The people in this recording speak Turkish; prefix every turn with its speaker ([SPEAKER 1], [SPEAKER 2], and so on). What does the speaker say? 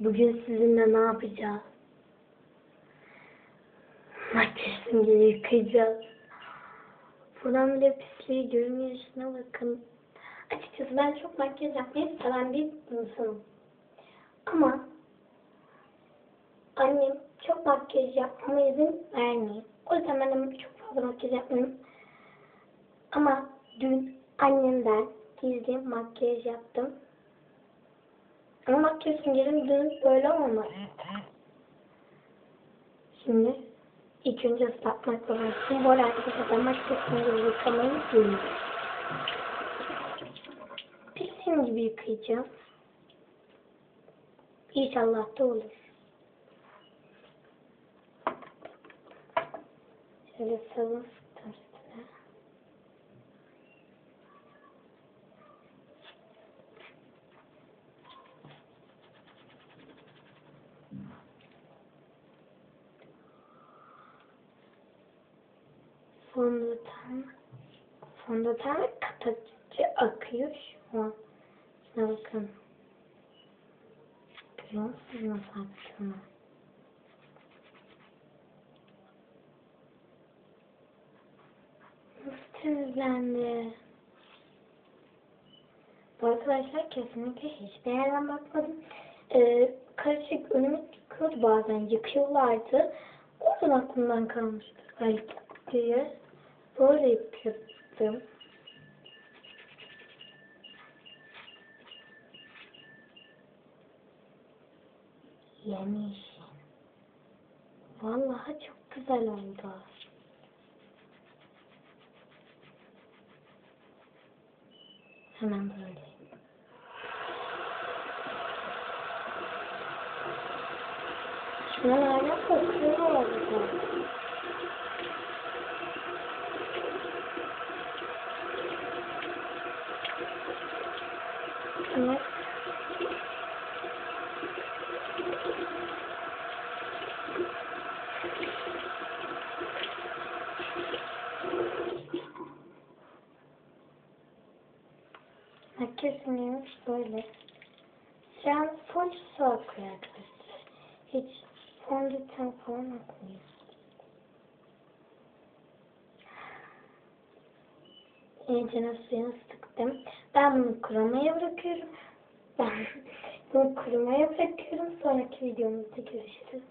[SPEAKER 1] Bugün sizinle ne yapacağız? Makyaj süngeri yıkayacağız. Buradan bile pisliği görünüyor. Şuna bakın. Açıkçası ben çok makyaj yapmayı seven bir insanım. Ama annem çok makyaj yapmama izin vermiyor. O yüzden ben de çok fazla makyaj yapmıyorum. Ama dün annemden gizli makyaj yaptım. Ama makyaj süngerim dün böyle olmadı. Şimdi ilk önce ıslatmak lazım. Bu arada makyaj süngeri yıkamayı bilmiyorum. Pisliğim gibi yıkayacağım. İnşallah da olur. Şöyle sabun sıktım üstüne. Fondöten fondöten kapatıcı akıyor şu an. Şuna bakın. Görüyor musunuz nasıl aktığını? Nasıl temizlendi? Bu arkadaşlar kesinlikle hiçbir yerden bakmadım. Ee, karışık önüme çıkıyordu bazen yıkıyorlardı. Oradan aklımdan kalmıştır belki diye. Böyle yapıyordum. Yemiş. Vallahi çok güzel oldu. Hemen böyle. Şunlar hala kokuyor. Evet. Makyaj süngerimiz böyle. Şu an full su akıyor arkadaşlar. Hiç fondöten İyicene suyunu sıktım. Ben bunu kurumaya bırakıyorum. Ben bunu kurumaya bırakıyorum. Sonraki videomuzda görüşürüz.